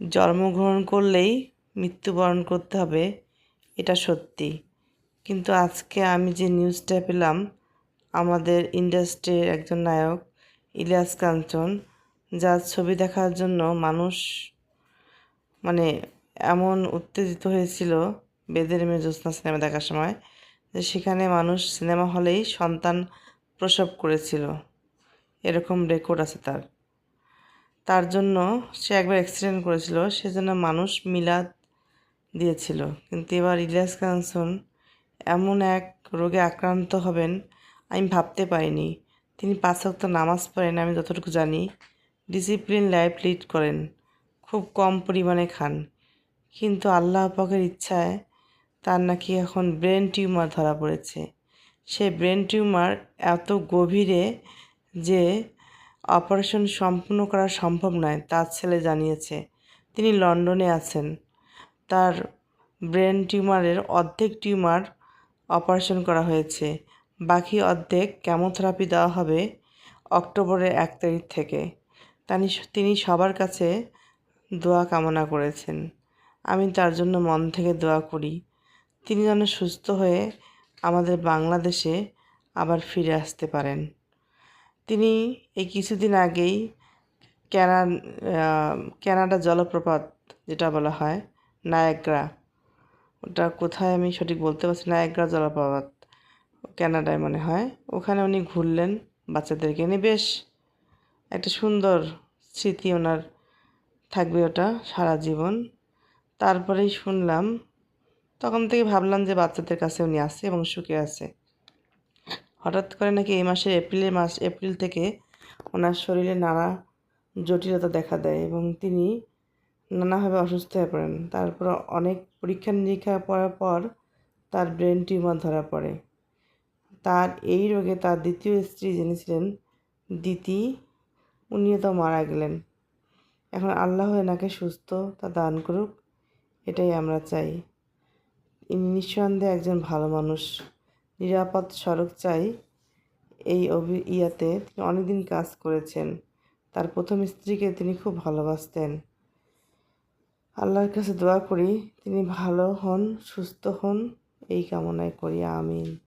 জন্মগ্রহণ করলেই মৃত্যুবরণ করতে হবে, এটা সত্যি। কিন্তু আজকে আমি যে নিউজটা পেলাম, আমাদের ইন্ডাস্ট্রির একজন নায়ক, ইলিয়াস কাঞ্চন, যার ছবি দেখার জন্য মানুষ মানে এমন উত্তেজিত হয়েছিল বেদের মেয়ে জ্যোৎস্না সিনেমা দেখার সময়, যে সেখানে মানুষ সিনেমা হলেই সন্তান প্রসব করেছিল। এরকম রেকর্ড আছে তার। তার জন্য সে একবার অ্যাক্সিডেন্ট করেছিল, সেজন্য মানুষ মিলাদ দিয়েছিল। কিন্তু এবার ইলিয়াস কাঞ্চন এমন এক রোগে আক্রান্ত হবেন, আমি ভাবতে পারিনি। তিনি পাঁচ ওয়াক্ত নামাজ পড়েন, আমি যতটুকু জানি ডিসিপ্লিন লাইফ লিড করেন, খুব কম পরিমাণে খান। কিন্তু আল্লাহ পাকের ইচ্ছায় তার নাকি এখন ব্রেন টিউমার ধরা পড়েছে। সে ব্রেন টিউমার এত গভীরে যে অপারেশন সম্পূর্ণ করা সম্ভব নয়, তার ছেলে জানিয়েছে। তিনি লন্ডনে আছেন। তার ব্রেন টিউমারের অর্ধেক টিউমার অপারেশন করা হয়েছে। বাকি অর্ধেক কেমোথেরাপি দেওয়া হবে অক্টোবরের এক তারিখ থেকে। তানি তিনি সবার কাছে দোয়া কামনা করেছেন। আমি তার জন্য মন থেকে দোয়া করি। তিনি যেন সুস্থ হয়ে আমাদের বাংলাদেশে আবার ফিরে আসতে পারেন। তিনি এই কিছুদিন আগেই ক্যানা ক্যানাডা জলপ্রপাত, যেটা বলা হয়, নায়াগ্রা, ওটা কোথায় আমি সঠিক বলতে পারছি নায়াগ্রা জলপ্রপাত ক্যানাডায় মনে হয়, ওখানে উনি ঘুরলেন বাচ্চাদেরকে নিয়ে। বেশ একটা সুন্দর স্মৃতি ওনার থাকবে ওটা সারা জীবন। তারপরেই শুনলাম, তখন থেকে ভাবলাম যে বাচ্চাদের কাছে উনি আসে এবং সুখে আছে। হঠাৎ করে নাকি এই মাসের এপ্রিলের মাস, এপ্রিল থেকে ওনার শরীরে নানা জটিলতা দেখা দেয় এবং তিনি নানাভাবে অসুস্থ হয়ে পড়েন। তারপর অনেক পরীক্ষা নিরীক্ষা করার পর তার ব্রেন টিউমার ধরা পড়ে। তার এই রোগে তার দ্বিতীয় স্ত্রী যিনি ছিলেন দিতি উনিও তো মারা গেলেন। এখন আল্লাহ এনাকে সুস্থ তা দান করুক, এটাই আমরা চাই। ইনি নিঃসন্দেহে একজন ভালো মানুষ। নিরাপদ সড়ক চাই এই অভি ইয়াতে তিনি অনেকদিন কাজ করেছেন। তার প্রথম স্ত্রীকে তিনি খুব ভালোবাসতেন। আল্লাহর কাছে দোয়া করি তিনি ভালো হন, সুস্থ হন, এই কামনায় করি, আমিন।